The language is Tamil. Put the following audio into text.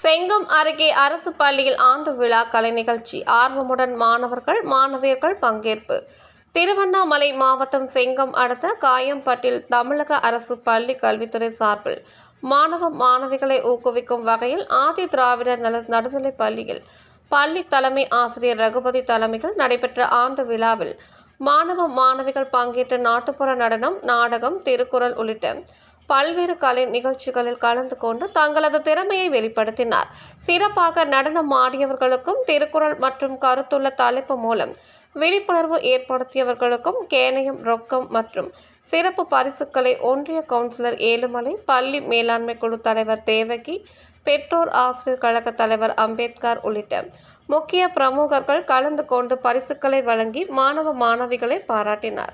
செங்கம் அருகே அரசு பள்ளியில் ஆண்டு விழா கலை நிகழ்ச்சி. ஆர்வமுடன் மாணவர்கள் மாணவியர்கள் பங்கேற்பு. திருவண்ணாமலை மாவட்டம் செங்கம் அடுத்த காயம்பட்டில் தமிழக அரசு பள்ளி கல்வித்துறை சார்பில் மாணவ மாணவிகளை ஊக்குவிக்கும் வகையில் ஆதி திராவிடர் நல நடுநிலைப் பள்ளியில் பள்ளி தலைமை ஆசிரியர் ரகுபதி தலைமையில் நடைபெற்ற ஆண்டு விழாவில் மாணவ மாணவிகள் பங்கேற்ற நாட்டுப்புற நடனம் நாடகம் திருக்குறள் உள்ளிட்ட பல்வேறு கலை நிகழ்ச்சிகளில் கலந்து கொண்டு தங்களது திறமையை வெளிப்படுத்தினார். சிறப்பாக நடனம் ஆடியவர்களுக்கும் திருக்குறள் மற்றும் கருத்துள்ள தலைப்பு மூலம் விழிப்புணர்வு ஏற்படுத்தியவர்களுக்கும் கேடயம் ரொக்கம் மற்றும் சிறப்பு பரிசுகளை ஒன்றிய கவுன்சிலர் ஏழுமலை பள்ளி மேலாண்மை குழு தலைவர் தேவகி பெற்றோர் ஆசிரியர் கழக தலைவர் அம்பேத்கர் உள்ளிட்ட முக்கிய பிரமுகர்கள் கலந்து கொண்டு பரிசுகளை வழங்கி மாணவ மாணவிகளை பாராட்டினார்.